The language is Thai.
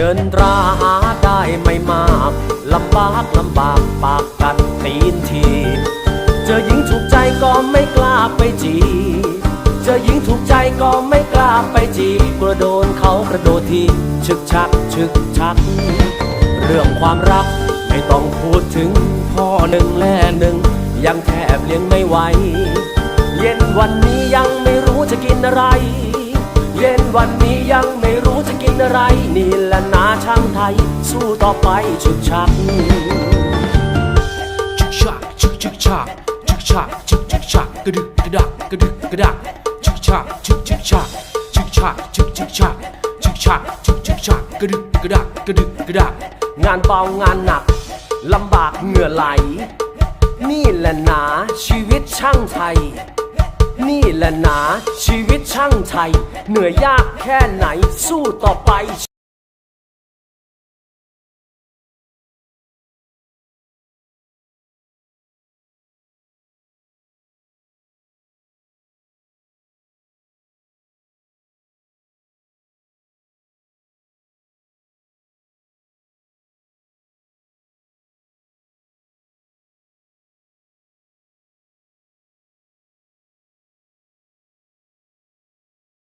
เงินตราหาได้ไม่มากลำบากลำบากปากกัดตีนทีเจอหญิงถูกใจก็ไม่กล้าไปจีเจอหญิงถูกใจก็ไม่กล้าไปจีกลัวโดนเขากระโดดทีชึกชักชึกชัก เรื่องความรักไม่ต้องพูดถึงพ่อหนึ่งแล่หนึ่งยังแทบเลี้ยงไม่ไหวเย็นวันนี้ยังไม่รู้จะกินอะไร เย็นวันนี้ยังไม่รู้จะกินอะไร นี่แหละนาช่างไทย สู้ต่อไปชุดชักชึกชักชึกชึกชักชึกชักชึกชึกชักกระดึกกระดักกระดึกกระดักชึกชักชึกชึกชักชึกชักชึกชึกชักชึกชักชึกชึกชักกระดึกกระดักกระดึกกระดักงานเบางานหนักลำบากเหงื่อไหล นี่แหละหนาชีวิตช่างไทย นี่แหละหนาชีวิตช่างไทย เหนื่อยยากแค่ไหนสู้ต่อไป